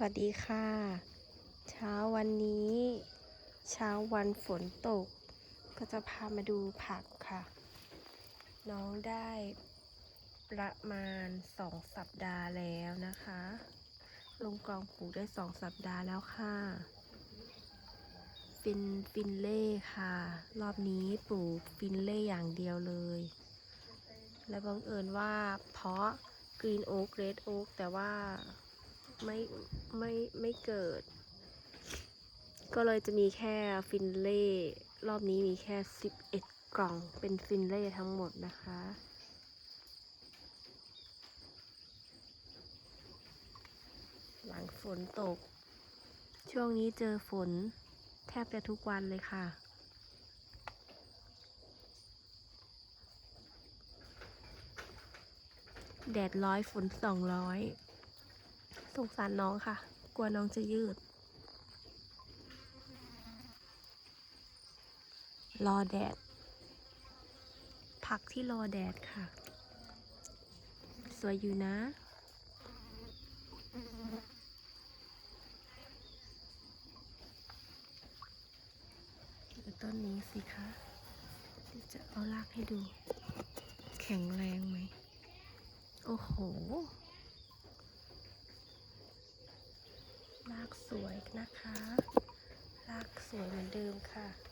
สวัสดีค่ะ เช้าวันนี้ เช้าวันฝนตก ก็จะพามาดูผักค่ะ น้องได้ประมาณสองสัปดาห์แล้วนะคะ ลงกองปลูกได้สองสัปดาห์แล้วค่ะ ฟินฟินเล่ค่ะ รอบนี้ปลูกฟินเล่อย่างเดียวเลย และบังเอิญว่าเพาะกรีนโอ๊กเรดโอ๊กแต่ว่า ไม่ไม่ไม่เกิด ก็เลยจะมีแค่ฟินเล่รอบนี้มีแค่ 11 กล่องเป็นฟินเล่ทั้งหมดนะคะหลังฝนตก ช่วงนี้เจอฝนแทบจะทุกวันเลยค่ะ แดดร้อยฝนสองร้อย สงสารน้องค่ะ กลัวน้องจะยืด รอแดด ผักที่รอแดดค่ะ สวยอยู่นะต้นนี้สิคะจะเอาลากให้ดู แข็งแรงไหม โอ้โห ลาก สวยนะคะลากสวยเหมือนเดิมค่ะแล้วอีกกล่องหนึ่งนะคะ